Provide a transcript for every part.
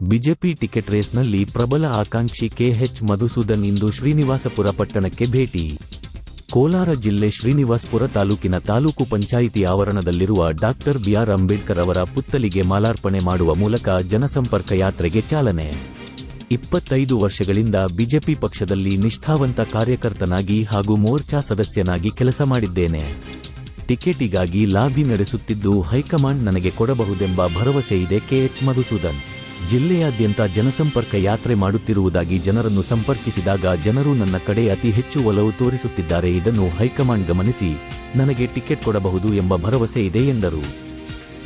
BJP ticket ರೇಸ್ನಲ್ಲಿ ಪ್ರಬಲ ಆಕಾಂಕ್ಷಿ ಕೆಎಚ್ ಮಧುಸೂದನ್ ಇಂದು ಶ್ರೀನಿವಾಸಪುರ ಪಟ್ಟಣಕ್ಕೆ ಭೇಟಿ. ಕೋಲಾರ ಜಿಲ್ಲೆ ಶ್ರೀನಿವಾಸಪುರ ತಾಲೂಕಿನ ತಾಲೂಕು ಪಂಚಾಯಿತಿ ಆವರಣದಲ್ಲಿರುವ ಡಾಕ್ಟರ್ ಬಿಆರ್ ಅಂಬೇಡ್ಕರ್ ಅವರ ಪುತ್ತಲಿಗೆ ಮಾಲಾರ್ಪಣೆ ಮಾಡುವ ಮೂಲಕ ಜನಸಂಪರ್ಕ ಯಾತ್ರೆಗೆ ಚಾಲನೆ. ಇಪ್ಪತ್ತೈದು ವರ್ಷಗಳಿಂದ ಬಿಜೆಪಿ ಪಕ್ಷದಲ್ಲಿ ನಿಷ್ಠಾವಂತ ಕಾರ್ಯಕರ್ತನಾಗಿ ಹಾಗೂ ಮೋರ್ಚಾ ಸದಸ್ಯನಾಗಿ ಕೆಲಸ ಮಾಡಿದ್ದೇನೆ. ಟಿಕೆಟಿಗಾಗಿ ಲಾಬಿ ನಡೆಸುತ್ತಿದ್ದು ಹೈಕಮಾಂಡ್ ನನಗೆ ಕೊಡಬಹುದೆಂಬ ಭರವಸೆ ಇದೆ ಕೆಎಚ್ ಮಧುಸೂದನ್. ಜಿಲ್ಲೆಯಾದ್ಯಂತ ಜನಸಂಪರ್ಕ ಯಾತ್ರೆ ಮಾಡುತ್ತಿರುವುದಾಗಿ ಜನರನ್ನು ಸಂಪರ್ಕಿಸಿದಾಗ ಜನರು ನನ್ನ ಕಡೆ ಅತಿ ಹೆಚ್ಚು ಒಲವು ತೋರಿಸುತ್ತಿದ್ದಾರೆ. ಇದನ್ನು ಹೈಕಮಾಂಡ್ ಗಮನಿಸಿ, ನನಗೆ ಟಿಕೆಟ್ ಕೊಡಬಹುದು ಎಂಬ ಭರವಸೆ ಇದೆ ಎಂದರು.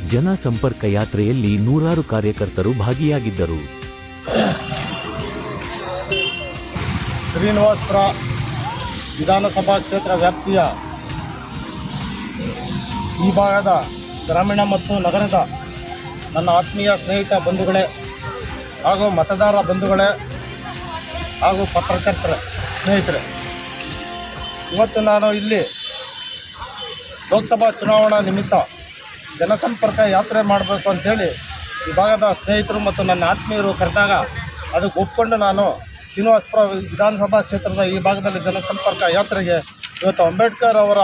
ಜನ ಸಂಪರ್ಕ ಯಾತ್ರೆಯಲ್ಲಿ ನೂರಾರು ಕಾರ್ಯಕರ್ತರು ಭಾಗಿಯಾಗಿದ್ದರು. ಶ್ರೀನಿವಾಸಪುರ ವಿಧಾನಸಭಾ ಕ್ಷೇತ್ರ ವ್ಯಾಪ್ತಿಯ ಈ ಭಾಗದ ಗ್ರಾಮೀಣ ಮತ್ತು ನಗರದ ನನ್ನ ಆತ್ಮೀಯ ಸ್ನೇಹಿತ ಬಂಧುಗಳೇ ಹಾಗೂ ಮತದಾರ ಬಂಧುಗಳೇ ಹಾಗೂ ಪತ್ರಕರ್ತರ ಸ್ನೇಹಿತರೆ, ಇವತ್ತು ನಾನು ಇಲ್ಲಿ ಲೋಕಸಭಾ ಚುನಾವಣಾ ನಿಮಿತ್ತ ಜನಸಂಪರ್ಕ ಯಾತ್ರೆ ಮಾಡಬೇಕು ಅಂಥೇಳಿ ಈ ಭಾಗದ ಸ್ನೇಹಿತರು ಮತ್ತು ನನ್ನ ಆತ್ಮೀಯರು ಕರೆದಾಗ ಅದಕ್ಕೆ ಒಪ್ಪಿಕೊಂಡು ನಾನು ಶ್ರೀನಿವಾಸಪುರ ವಿಧಾನಸಭಾ ಕ್ಷೇತ್ರದ ಈ ಭಾಗದಲ್ಲಿ ಜನಸಂಪರ್ಕ ಯಾತ್ರೆಗೆ ಇವತ್ತು ಅಂಬೇಡ್ಕರ್ ಅವರ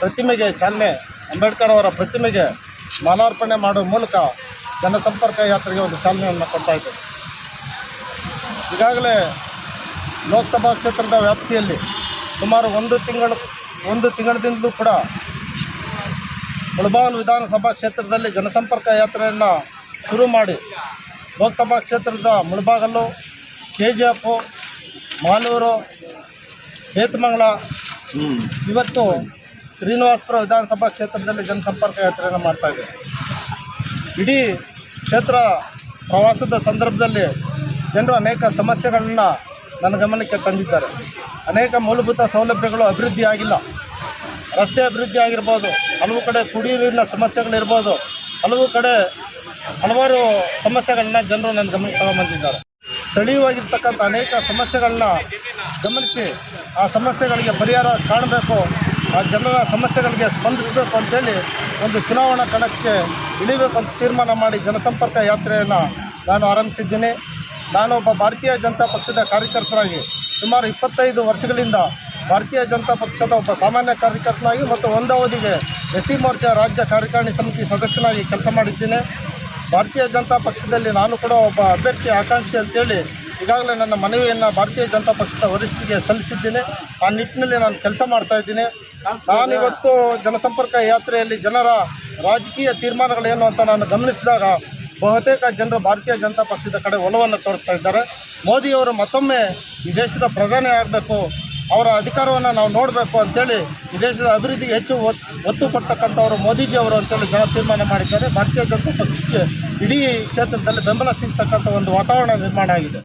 ಪ್ರತಿಮೆಗೆ ಚಾಲನೆ, ಅಂಬೇಡ್ಕರ್ ಅವರ ಪ್ರತಿಮೆಗೆ ಮಾಲಾರ್ಪಣೆ ಮಾಡುವ ಮೂಲಕ ಜನಸಂಪರ್ಕ ಯಾತ್ರೆಗೆ ಒಂದು ಚಾಲನೆಯನ್ನು ಕೊಡ್ತಾ ಇದ್ದೇನೆ ಈಗಾಗಲೇ ಲೋಕಸಭಾ ಕ್ಷೇತ್ರದ ವ್ಯಾಪ್ತಿಯಲ್ಲಿ ಸುಮಾರು ಒಂದು ತಿಂಗಳು ಒಂದು ತಿಂಗಳಿಂದಲೂ ಕೂಡ ಮುಳಬಾಗಿಲು ವಿಧಾನಸಭಾ ಕ್ಷೇತ್ರದಲ್ಲಿ ಜನಸಂಪರ್ಕ ಯಾತ್ರೆಯನ್ನು ಶುರು ಮಾಡಿ ಲೋಕಸಭಾ ಕ್ಷೇತ್ರದ Mulbagal K G F Malur Bethamangala ಇವತ್ತು ಶ್ರೀನಿವಾಸಪುರ ವಿಧಾನಸಭಾ ಕ್ಷೇತ್ರದಲ್ಲಿ ಜನಸಂಪರ್ಕ ಯಾತ್ರೆಯನ್ನು ಮಾಡ್ತಾ ಇದೆ. ಇಡೀ ಕ್ಷೇತ್ರ ಪ್ರವಾಸದ ಸಂದರ್ಭದಲ್ಲಿ ಜನರು ಅನೇಕ ಸಮಸ್ಯೆಗಳನ್ನು ನನ್ನ ಗಮನಕ್ಕೆ ತಂದಿದ್ದಾರೆ. ಅನೇಕ ಮೂಲಭೂತ ಸೌಲಭ್ಯಗಳು ಅಭಿವೃದ್ಧಿ ಆಗಿಲ್ಲ. ರಸ್ತೆ ಅಭಿವೃದ್ಧಿ ಆಗಿರ್ಬೋದು, ಹಲವು ಕಡೆ ಕುಡಿಯುವ ಸಮಸ್ಯೆಗಳಿರ್ಬೋದು ಹಲವು ಕಡೆ ಹಲವಾರು ಸಮಸ್ಯೆಗಳನ್ನ ಜನರು ನನ್ನ ಗಮನಕ್ಕೆ ತಗೊಂಬಂದಿದ್ದಾರೆ. ಸ್ಥಳೀಯವಾಗಿರ್ತಕ್ಕಂಥ ಅನೇಕ ಸಮಸ್ಯೆಗಳನ್ನ ಗಮನಿಸಿ ಆ ಸಮಸ್ಯೆಗಳಿಗೆ ಪರಿಹಾರ ಕಾಣಬೇಕು ಆ ಜನರ ಸಮಸ್ಯೆಗಳಿಗೆ ಸ್ಪಂದಿಸಬೇಕು ಅಂತೇಳಿ ಒಂದು ಚುನಾವಣಾ ಕಣಕ್ಕೆ ಇಳಿಬೇಕು ಅಂತ ತೀರ್ಮಾನ ಮಾಡಿ ಜನಸಂಪರ್ಕ ಯಾತ್ರೆಯನ್ನು ನಾನು ಆರಂಭಿಸಿದ್ದೀನಿ. ನಾನು ಒಬ್ಬ ಭಾರತೀಯ ಜನತಾ ಪಕ್ಷದ ಕಾರ್ಯಕರ್ತನಾಗಿ ಸುಮಾರು ಇಪ್ಪತ್ತೈದು ವರ್ಷಗಳಿಂದ ಭಾರತೀಯ ಜನತಾ ಪಕ್ಷದ ಒಬ್ಬ ಸಾಮಾನ್ಯ ಕಾರ್ಯಕರ್ತನಾಗಿ ಮತ್ತು ಒಂದಾವಧಿಗೆ ಎಸ್ ಸಿ ಮೋರ್ಚಾ ರಾಜ್ಯ ಕಾರ್ಯಕಾರಿಣಿ ಸಮಿತಿ ಸದಸ್ಯನಾಗಿ ಕೆಲಸ ಮಾಡಿದ್ದೇನೆ. ಭಾರತೀಯ ಜನತಾ ಪಕ್ಷದಲ್ಲಿ ನಾನು ಕೂಡ ಒಬ್ಬ ಅಭ್ಯರ್ಥಿ ಆಕಾಂಕ್ಷಿ ಅಂತೇಳಿ ಈಗಾಗಲೇ ನನ್ನ ಮನವಿಯನ್ನು ಭಾರತೀಯ ಜನತಾ ಪಕ್ಷದ ವರಿಷ್ಠರಿಗೆ ಸಲ್ಲಿಸಿದ್ದೇನೆ. ಆ ನಿಟ್ಟಿನಲ್ಲಿ ನಾನು ಕೆಲಸ ಮಾಡ್ತಾ ಇದ್ದೀನಿ. ನಾನಿವತ್ತು ಜನಸಂಪರ್ಕ ಯಾತ್ರೆಯಲ್ಲಿ ಜನರ ರಾಜಕೀಯ ತೀರ್ಮಾನಗಳೇನು ಅಂತ ನಾನು ಗಮನಿಸಿದಾಗ ಬಹುತೇಕ ಜನರು ಭಾರತೀಯ ಜನತಾ ಪಕ್ಷದ ಕಡೆ ಒಲವನ್ನು ತೋರಿಸ್ತಾ ಇದ್ದಾರೆ. ಮೋದಿಯವರು ಮತ್ತೊಮ್ಮೆ ಈ ದೇಶದ ಪ್ರಧಾನಿ ಆಗಬೇಕು, ಅವರ ಅಧಿಕಾರವನ್ನು ನಾವು ನೋಡಬೇಕು ಅಂತೇಳಿ ಈ ದೇಶದ ಅಭಿವೃದ್ಧಿಗೆ ಹೆಚ್ಚು ಒತ್ತು ಕೊಡ್ತಕ್ಕಂಥವರು ಮೋದಿಜಿಯವರು ಅಂತೇಳಿ ಜನ ತೀರ್ಮಾನ ಮಾಡಿದ್ದಾರೆ. ಭಾರತೀಯ ಜನತಾ ಪಕ್ಷಕ್ಕೆ ಇಡೀ ಕ್ಷೇತ್ರದಲ್ಲಿ ಬೆಂಬಲ ಸಿಗ್ತಕ್ಕಂಥ ಒಂದು ವಾತಾವರಣ ನಿರ್ಮಾಣ ಆಗಿದೆ.